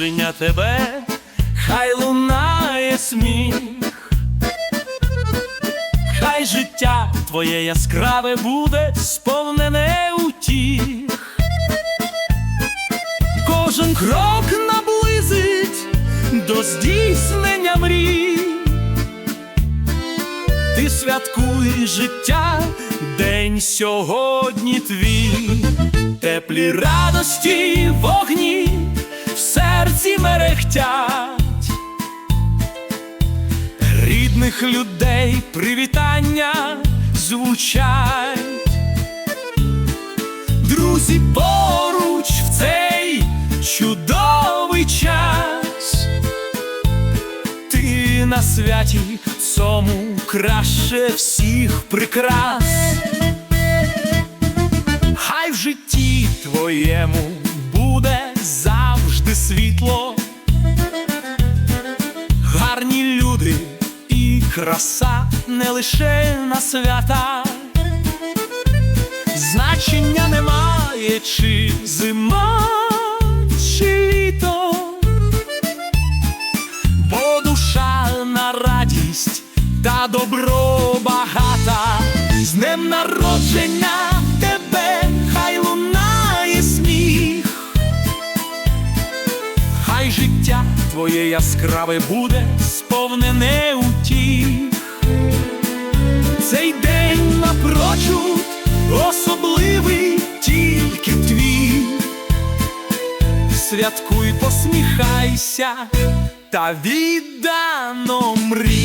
народження тебе, хай лунає сміх, хай життя твоє яскраве буде сповнене утіх. Кожен крок наблизить до здійснення мрій. Ти святкуй життя, день сьогодні твій, теплі радості, вогні мерехтять, рідних людей привітання звучать, друзі поруч в цей чудовий час. Ти на святі цьому краще всіх прикрас. Хай в житті твоєму буде завжди світло, краса не лише на свята. Значення немає, чи зима, чи літо. Бо душа на радість та добро багата, з днем народження тебе, хай лунає сміх, хай життя твоє яскраве буде сповнене Святкуй, посміхайся та віддано мрій.